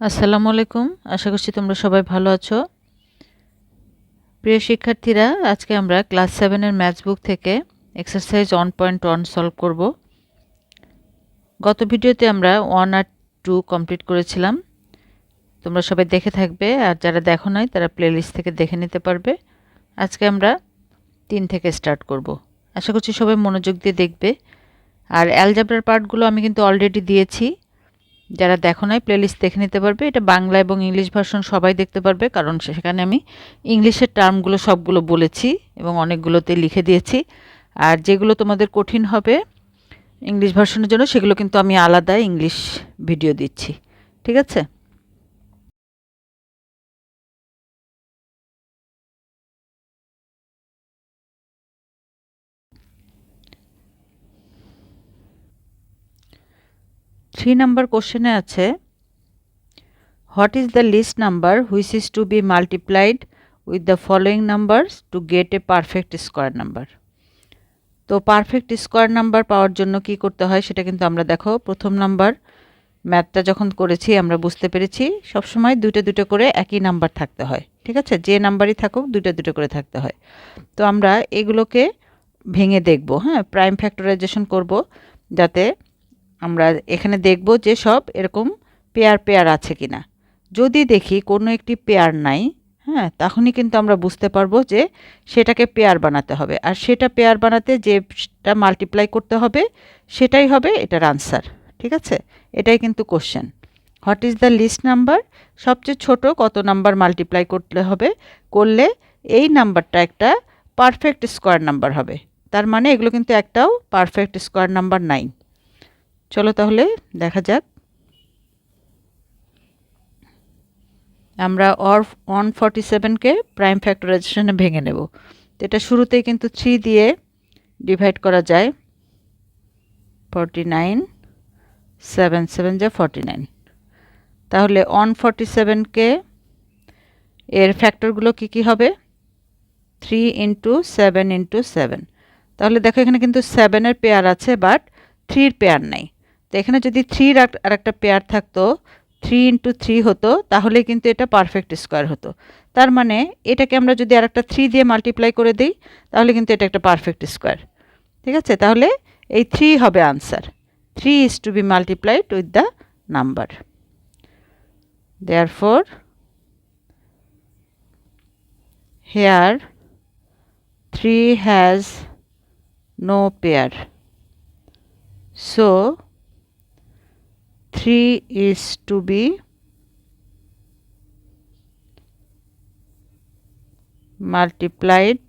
আসসালামু আলাইকুম। আশা করছি তোমরা সবাই ভালো আছো। প্রিয় শিক্ষার্থীরা, আজকে আমরা ক্লাস সেভেনের ম্যাথস বুক থেকে exercise one point one solve করব। গত ভিডিওতে আমরা ওয়ান আর টু কমপ্লিট করেছিলাম। তোমরা সবাই দেখে থাকবে, আর যারা দেখো নাই, তারা প্লেলিস্ট থেকে দেখে নিতে পারবে। আজকে আমরা তিন থেকে স্টার্ট করব। আশা করছি সবাই মনোযোগ দিয়ে দেখবে। আর অ্যালজাবরার পার্টগুলো আমি কিন্তু অলরেডি দিয়েছি। যারা দেখো নাই প্লেলিস্ট দেখে নিতে পারবে। এটা বাংলা এবং ইংলিশ ভার্সন সবাই দেখতে পারবে, কারণ সেখানে আমি ইংলিশের টার্মগুলো সবগুলো বলেছি এবং অনেকগুলোতে লিখে দিয়েছি। আর যেগুলো তোমাদের কঠিন হবে ইংলিশ ভার্সনের জন্য, সেগুলো কিন্তু আমি আলাদা ইংলিশ ভিডিও দিচ্ছি। ঠিক আছে? থ্রি নাম্বার কোশ্চেনে আছে what is the least number which is to be multiplied with the following numbers to get a perfect square number তো পারফেক্ট স্কোয়ার নাম্বার পাওয়ার জন্য কি করতে হয় সেটা কিন্তু আমরা দেখো। প্রথম নাম্বার ম্যাথটা যখন করেছি আমরা বুঝতে পেরেছি, সবসময় দুটো দুটো করে একই নাম্বার থাকতে হয়, ঠিক আছে? যে নাম্বারই থাকুক দুটো দুটো করে থাকতে হয়। তো আমরা এগুলোকে ভেঙে দেখব হ্যাঁ প্রাইম ফ্যাক্টরাইজেশন করব, যাতে আমরা এখানে দেখব যে সব এরকম পেয়ার পেয়ার আছে কি না যদি দেখি কোনো একটি পেয়ার নাই হ্যাঁ তখনই কিন্তু আমরা বুঝতে পারব যে সেটাকে পেয়ার বানাতে হবে। আর সেটা পেয়ার বানাতে যেটা মাল্টিপ্লাই করতে হবে, সেটাই হবে এটার আনসার ঠিক আছে? এটাই কিন্তু question what is the least number সবচেয়ে ছোট কত নাম্বার মাল্টিপ্লাই করতে হবে? করলে এই নাম্বারটা একটা পারফেক্ট স্কোয়ার নাম্বার হবে। তার মানে এগুলো কিন্তু একটাও পারফেক্ট স্কোয়ার নাম্বার নাই চলো তাহলে দেখা যাক। আমরা অর ওয়ান ফর্টি সেভেনকে প্রাইম ফ্যাক্টরাইজেশনে ভেঙে নেব। তো এটা শুরুতেই কিন্তু থ্রি দিয়ে ডিভাইড করা যায়। ফর্টি নাইন, সেভেন সেভেন যা ফর্টি নাইন। তাহলে ওয়ান ফর্টি সেভেনকে এর ফ্যাক্টরগুলো কী কী হবে? Three into seven into seven. তাহলে দেখো এখানে কিন্তু সেভেনের পেয়ার আছে, বাট থ্রির পেয়ার নাই। তো এখানে যদি থ্রির আর একটা পেয়ার থাকতো থ্রি ইন্টু থ্রি হতো, তাহলে কিন্তু এটা পারফেক্ট স্কোয়ার হতো। তার মানে এটাকে আমরা যদি আর একটা থ্রি দিয়ে মাল্টিপ্লাই করে দিই, তাহলে কিন্তু এটা একটা পারফেক্ট স্কোয়ার ঠিক আছে? তাহলে এই থ্রি হবে answer three is to be multiplied with the number therefore here three has no pair so 3 is to be multiplied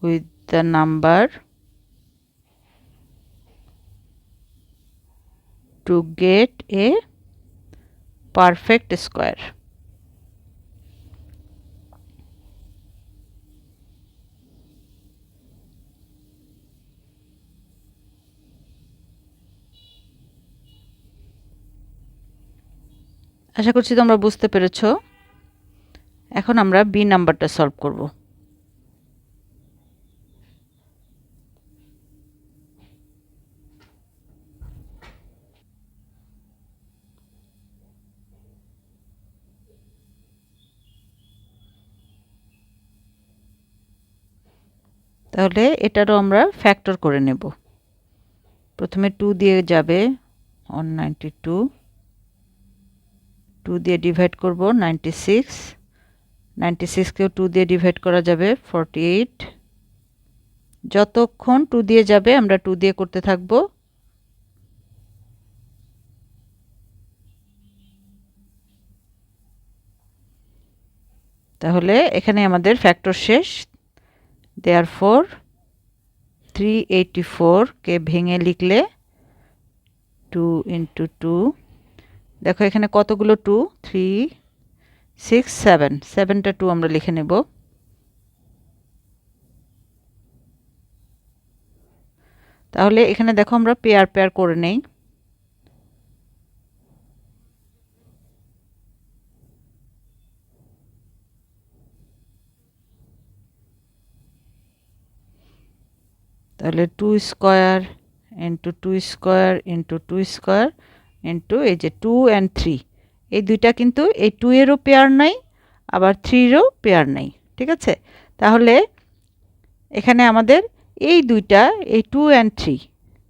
with the number to get a perfect square. আশা করছি তোমরা বুঝতে পেরেছ। এখন আমরা বি নাম্বারটা সলভ করব। তাহলে এটারও আমরা ফ্যাক্টর করে নেব। প্রথমে টু দিয়ে যাবে ওয়ান নাইনটি টু টু দিয়ে ডিভাইড করব নাইনটি সিক্স নাইনটি সিক্সকেও টু দিয়ে ডিভাইড করা যাবে ফর্টি এইট যতক্ষণ টু দিয়ে যাবে, আমরা টু দিয়ে করতে থাকব। তাহলে এখানে আমাদের ফ্যাক্টর শেষ। দেয়ার ফোর থ্রি এইটটি ফোরকে ভেঙে লিখলে টু ইন্টু টু দেখো এখানে কতগুলো টু থ্রি সিক্স সেভেন সেভেনটা টু আমরা লিখে নেব। তাহলে এখানে দেখো আমরা পেয়ার পেয়ার করে নেই। তাহলে two square into two square into two square into এই যে টু অ্যান্ড থ্রি এই দুইটা কিন্তু এই টু এরও পেয়ার নাই, আবার থ্রিরও পেয়ার নাই, ঠিক আছে? তাহলে এখানে আমাদের এই দুইটা, এই টু অ্যান্ড থ্রি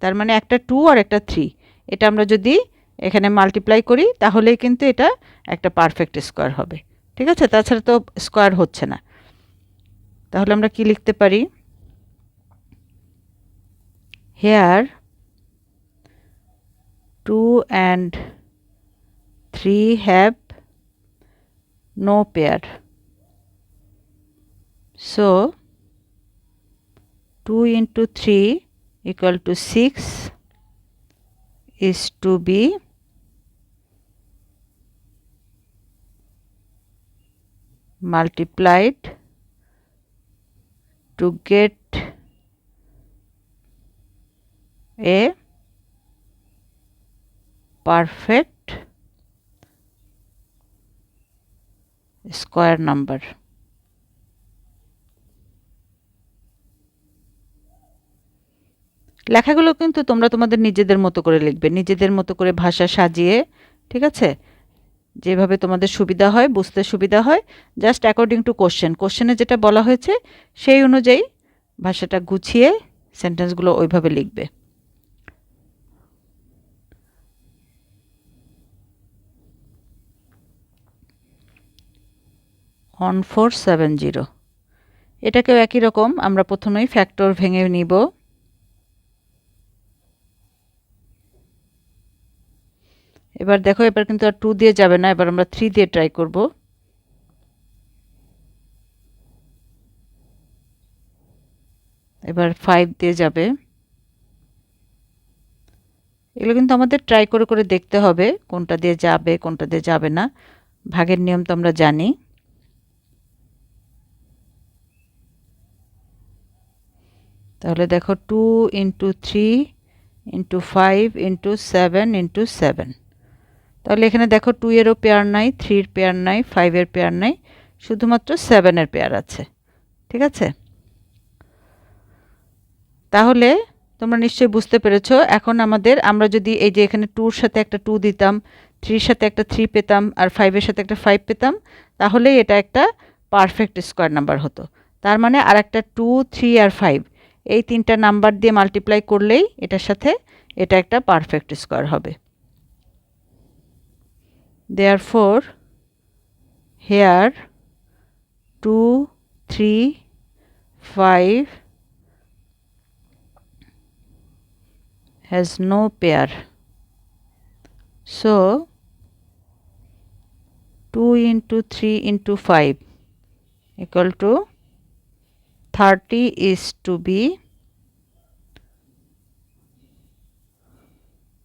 তার মানে একটা টু আর একটা থ্রি এটা আমরা যদি এখানে মাল্টিপ্লাই করি, তাহলেই কিন্তু এটা একটা পারফেক্ট স্কোয়ার হবে, ঠিক আছে? তাছাড়া তো স্কোয়ার হচ্ছে না। তাহলে আমরা কি লিখতে পারি? Here 2 and 3 have no pair. So, 2 into 3 equal to 6 is to be multiplied to get a perfect square number. লেখাগুলো কিন্তু তোমরা তোমাদের নিজেদের মতো করে লিখবে, নিজেদের মতো করে ভাষা সাজিয়ে, ঠিক আছে? যেভাবে তোমাদের সুবিধা হয়, বুঝতে সুবিধা হয় জাস্ট অ্যাকর্ডিং টু কোশ্চেন কোশ্চেনে যেটা বলা হয়েছে, সেই অনুযায়ী ভাষাটা গুছিয়ে সেন্টেন্সগুলো ওইভাবে লিখবে। ওয়ান ফোর সেভেন জিরো এটাকেও একই রকম, আমরা প্রথমেই ফ্যাক্টর ভেঙে নিব। এবার দেখো, এবার কিন্তু আর টু দিয়ে যাবে না, এবার আমরা থ্রি দিয়ে ট্রাই করব। এবার ফাইভ দিয়ে যাবে। এগুলো কিন্তু আমাদের ট্রাই করে করে দেখতে হবে, কোনটা দিয়ে যাবে, কোনটা দিয়ে যাবে না। ভাগের নিয়ম তো আমরা জানি। তাহলে দেখো two into three into five into seven into seven তাহলে এখানে দেখো টু এরও পেয়ার নাই থ্রির পেয়ার নাই ফাইভের পেয়ার নাই, শুধুমাত্র সেভেনের পেয়ার আছে। ঠিক আছে? তাহলে তোমরা নিশ্চয়ই বুঝতে পেরেছ, এখন আমাদের আমরা যদি এই যে এখানে টুর সাথে একটা টু দিতাম থ্রির সাথে একটা থ্রি পেতাম, আর ফাইভের সাথে একটা ফাইভ পেতাম, তাহলেই এটা একটা পারফেক্ট স্কোয়ার নাম্বার হতো। তার মানে আর একটা টু থ্রি আর ফাইভ এই তিনটা নাম্বার দিয়ে মাল্টিপ্লাই করলেই এটার সাথে এটা একটা পারফেক্ট স্কোয়ার হবে। Therefore here two three five has no pair. So 2 into 3 into 5 equal to 30 is to be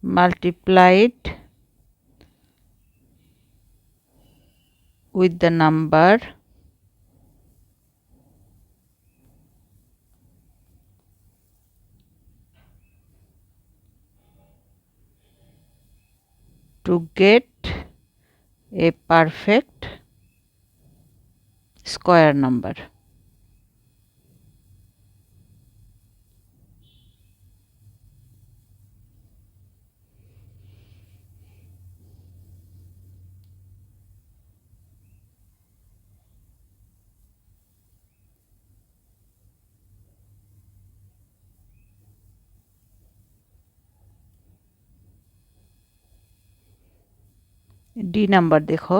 multiplied with the number to get a perfect square number. The number দেখো।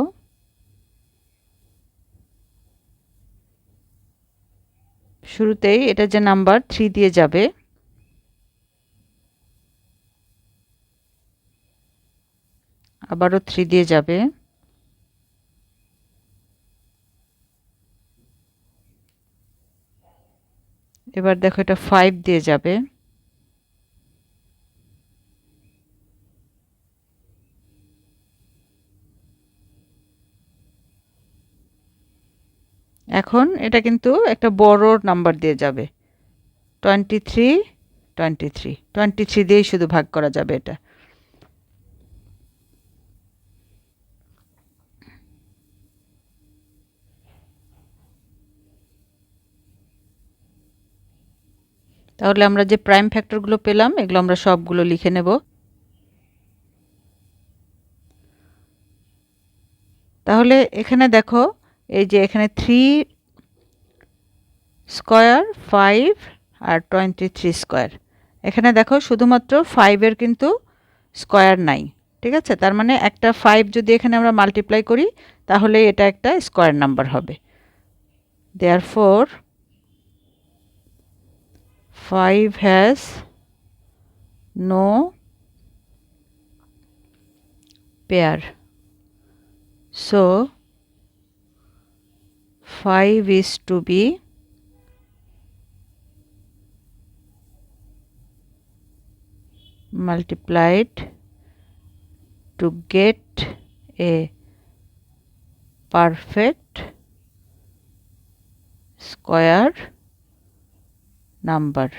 শুরুতেই এটা যে নাম্বার থ্রি দিয়ে যাবে। আবারও three দিয়ে যাবে। এবার দেখো এটা ফাইভ দিয়ে যাবে। এখন এটা কিন্তু একটা বড় নাম্বার দিয়ে যাবে। Twenty three twenty three twenty three দিয়েই শুধু ভাগ করা যাবে এটা। তাহলে আমরা যে প্রাইম ফ্যাক্টরগুলো পেলাম, এগুলো আমরা সবগুলো লিখে নেব। তাহলে এখানে দেখো এই যে এখানে থ্রি স্কোয়ার ফাইভ আর টোয়েন্টি থ্রি স্কোয়ার এখানে দেখো শুধুমাত্র ফাইভের কিন্তু স্কোয়ার নাই, ঠিক আছে? তার মানে একটা ফাইভ যদি এখানে আমরা মাল্টিপ্লাই করি, তাহলে এটা একটা স্কোয়ার নাম্বার হবে। Therefore five has no pair so 5 is to be multiplied to get a perfect square number.